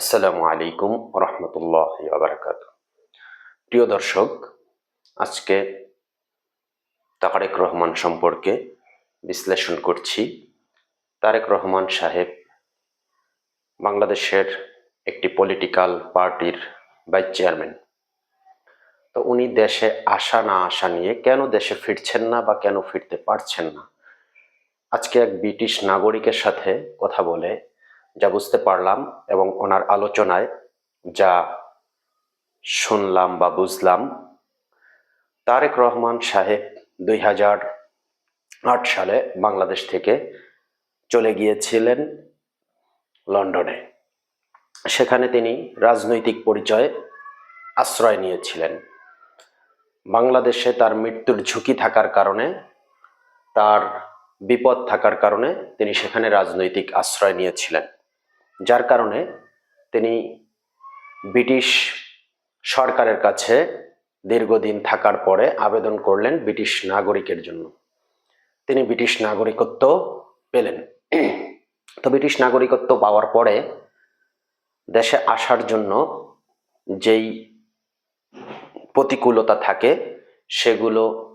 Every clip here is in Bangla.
আসসালামু আলাইকুম রহমতুল্লাহ বারাকাত প্রিয় দর্শক, আজকে তারেক রহমান সম্পর্কে বিশ্লেষণ করছি। তারেক রহমান সাহেব বাংলাদেশের একটি পলিটিক্যাল পার্টির ভাইস চেয়ারম্যান তো উনি দেশে আসা না আসা নিয়ে কেন দেশে ফিরছেন না বা কেন ফিরতে পারছেন না? আজকে এক ব্রিটিশ নাগরিকের সাথে কথা বলে যা বুঝতে পারলাম এবং ওনার আলোচনায় যা শুনলাম বা বুঝলাম, তারেক রহমান সাহেব দুই হাজার আট সালে বাংলাদেশ থেকে চলে গিয়েছিলেন লন্ডনে। সেখানে তিনি রাজনৈতিক পরিচয়ে আশ্রয় নিয়েছিলেন। বাংলাদেশে তার মৃত্যুর ঝুঁকি থাকার কারণে, তার বিপদ থাকার কারণে তিনি সেখানে রাজনৈতিক আশ্রয় নিয়েছিলেন। যার কারণে তিনি ব্রিটিশ সরকারের কাছে দীর্ঘদিন থাকার পরে আবেদন করলেন ব্রিটিশ নাগরিকের জন্য। তিনি ব্রিটিশ নাগরিকত্ব পেলেন। তো ব্রিটিশ নাগরিকত্ব পাওয়ার পরে দেশে আসার জন্য যেই প্রতিকূলতা থাকে, সেগুলো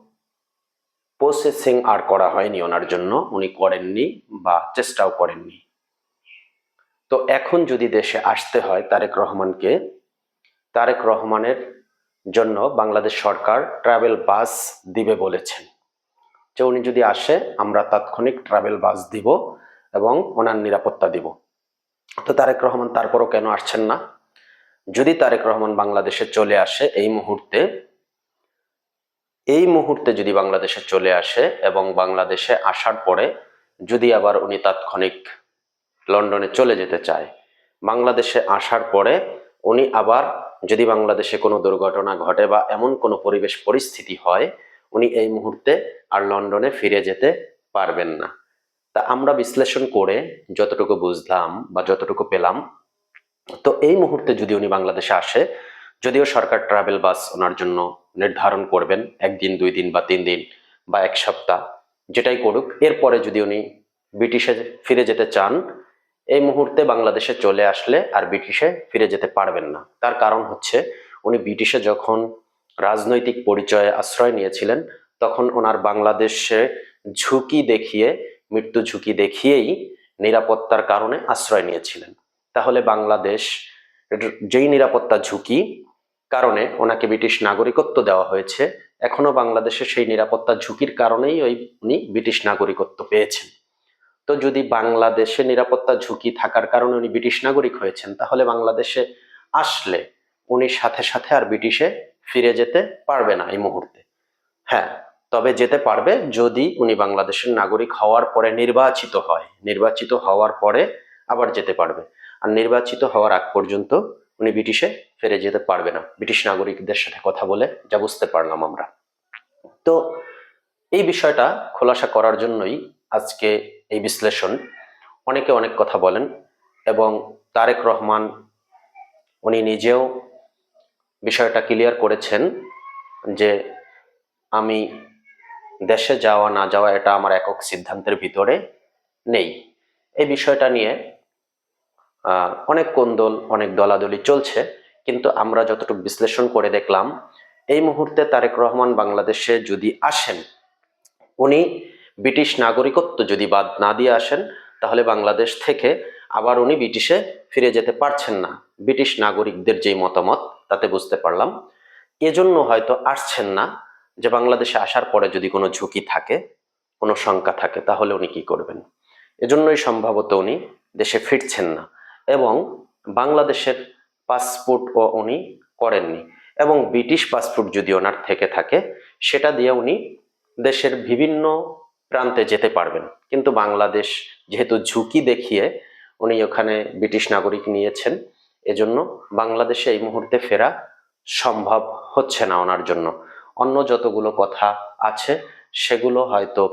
প্রসেসিং আর করা হয়নি ওনার জন্য। উনি করেননি বা চেষ্টাও করেননি। তো এখন যদি দেশে আসতে হয় তারেক রহমানকে, তারেক রহমানের জন্য বাংলাদেশ সরকার ট্রাভেল বাস দিবে বলেছেন। যে উনি যদি আসে, আমরা তাৎক্ষণিক ট্রাভেল বাস দিব এবং ওনার নিরাপত্তা দিব। তো তারেক রহমান তারপরও কেন আসছেন না? যদি তারেক রহমান বাংলাদেশে চলে আসে এই মুহূর্তে এই মুহূর্তে যদি বাংলাদেশে চলে আসে এবং বাংলাদেশে আসার পরে যদি আবার উনি তাৎক্ষণিক লন্ডনে চলে যেতে চায়। বাংলাদেশে আসার পরে উনি আবার যদি বাংলাদেশে কোনো দুর্ঘটনা ঘটে বা এমন কোনো পরিবেশ পরিস্থিতি হয়, উনি এই মুহূর্তে আর লন্ডনে ফিরে যেতে পারবেন না। তা আমরা বিশ্লেষণ করে যতটুকু বুঝলাম বা যতটুকু পেলাম, তো এই মুহূর্তে যদি উনি বাংলাদেশে আসে, যদিও সরকার ট্রাভেল বাস ওনার জন্য নির্ধারণ করবেন, একদিন, দুই দিন বা তিন দিন বা এক সপ্তাহ, যেটাই করুক, এরপরে যদি উনি ব্রিটিশে ফিরে যেতে চান এই মুহূর্তে বাংলাদেশে চলে আসলে আর ব্রিটিশে ফিরে যেতে পারবেন না। তার কারণ হচ্ছে, উনি ব্রিটিশে যখন রাজনৈতিক পরিচয়ে আশ্রয় নিয়েছিলেন, তখন ওনার বাংলাদেশে ঝুঁকি দেখিয়ে, মৃত্যু ঝুঁকি দেখিয়েই নিরাপত্তার কারণে আশ্রয় নিয়েছিলেন। তাহলে বাংলাদেশ যেই নিরাপত্তা ঝুঁকি কারণে ওনাকে ব্রিটিশ নাগরিকত্ব দেওয়া হয়েছে, এখনও বাংলাদেশে সেই নিরাপত্তা ঝুঁকির কারণেই ওই উনি ব্রিটিশ নাগরিকত্ব পেয়েছেন। তো যদি বাংলাদেশে নিরাপত্তা ঝুঁকি থাকার কারণে উনি ব্রিটিশ নাগরিক হয়েছেন, তাহলে বাংলাদেশে আসলে উনি সাথে সাথে আর ব্রিটিশে ফিরে যেতে পারবে না এই মুহূর্তে। হ্যাঁ তবে যেতে পারবে যদি উনি বাংলাদেশের নাগরিক হওয়ার পরে নির্বাচিত হয়। নির্বাচিত হওয়ার পরে আবার যেতে পারবে। আর নির্বাচিত হওয়ার আগ পর্যন্ত উনি ব্রিটিশে ফিরে যেতে পারবে না। ব্রিটিশ নাগরিকদের সাথে কথা বলে যা বুঝতে পারলাম আমরা। তো এই বিষয়টা খোলাসা করার জন্যই আজকে এই বিশ্লেষণ। অনেকে অনেক কথা বলেন এবং তারেক রহমান উনি নিজেও বিষয়টা ক্লিয়ার করেছেন যে আমি দেশে যাওয়া, না যাওয়া এটা আমার একক সিদ্ধান্তের ভিতরে নেই। এই বিষয়টা নিয়ে অনেক কোন্দল, অনেক দলাদলি চলছে, কিন্তু আমরা যতটুকু বিশ্লেষণ করে দেখলাম, এই মুহূর্তে তারেক রহমান বাংলাদেশে যদি আসেন, উনি ব্রিটিশ নাগরিকত্ব যদি বাদ না দিয়ে আসেন, তাহলে বাংলাদেশ থেকে আবার উনি ব্রিটিশে ফিরে যেতে পারছেন না। ব্রিটিশ নাগরিকদের যেই মতামত, তাতে বুঝতে পারলাম। এজন্য হয়তো আসছেন না যে বাংলাদেশে আসার পরে যদি কোনো ঝুঁকি থাকে, কোনো শঙ্কা থাকে, তাহলে উনি কি করবেন? এজন্যই সম্ভবত উনি দেশে ফিরছেন না এবং বাংলাদেশের পাসপোর্টও উনি করেননি এবং ব্রিটিশ পাসপোর্ট যদি ওনার থেকে থাকে, সেটা দিয়ে উনি দেশের বিভিন্ন প্রান্তে যেতে পারবেন। কিন্তু বাংলাদেশ যেহেতু ঝুঁকি দেখিয়ে উনি ওখানে ব্রিটিশ নাগরিক নিয়েছেন, এজন্য বাংলাদেশে এই মুহূর্তে ফেরা সম্ভব হচ্ছে না ওনার জন্য। অন্য যতগুলো কথা আছে, সেগুলো হয়তো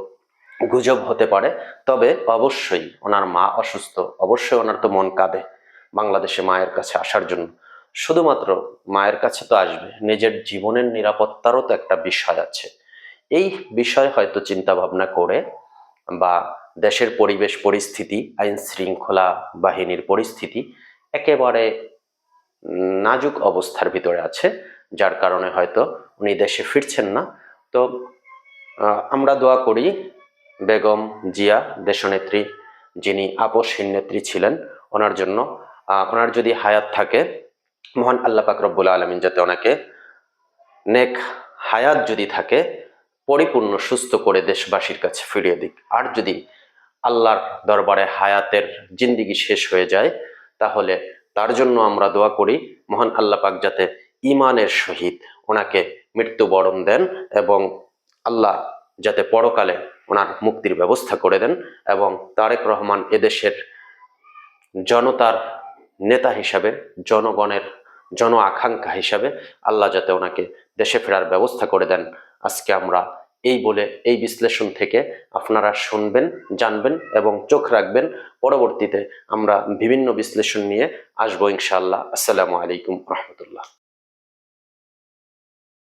গুজব হতে পারে, তবে অবশ্যই ওনার মা অসুস্থ, অবশ্যই ওনার তো মন কাঁদে বাংলাদেশে মায়ের কাছে আসার জন্য। শুধুমাত্র মায়ের কাছে তো আসবে, নিজের জীবনের নিরাপত্তারও তো একটা বিষয় আছে। এই বিষয় হয়তো চিন্তা ভাবনা করে বা দেশের পরিবেশ পরিস্থিতি, আইন শৃঙ্খলা বাহিনীর পরিস্থিতি একেবারে নাজুক অবস্থার ভিতরে আছে, যার কারণে হয়তো উনি দেশে ফিরছেন না। তো আমরা দোয়া করি বেগম জিয়া দেশনেত্রী যিনি আপসহীন নেত্রী ছিলেন, ওনার জন্য ওনার যদি হায়াত থাকে, মহান আল্লাহ পাক রব্বুল আলমিন যাতে ওনাকে নেক হায়াত যদি থাকে পরিপূর্ণ, সুস্থ করে দেশবাসীর কাছে ফিরিয়ে দিক। আর যদি আল্লাহর দরবারে হায়াতের জিন্দিগি শেষ হয়ে যায়, তাহলে তার জন্য আমরা দোয়া করি, মহান আল্লাহ পাক যাতে ইমানের সহিত ওনাকে মৃত্যুবরণ দেন এবং আল্লাহ যাতে পরকালে ওনার মুক্তির ব্যবস্থা করে দেন এবং তারেক রহমান এদেশের জনতার নেতা হিসাবে, জনগণের জন আকাঙ্ক্ষা হিসাবে আল্লাহ যাতে ওনাকে দেশে ফেরার ব্যবস্থা করে দেন। আজকে আমরা এই বলে এই বিশ্লেষণ থেকে আপনারা শুনবেন, জানবেন এবং চোখ রাখবেন। পরবর্তীতে আমরা বিভিন্ন বিশ্লেষণ নিয়ে আসব ইনশাআল্লাহ। আসসালামু আলাইকুম রহমতুল্লাহ।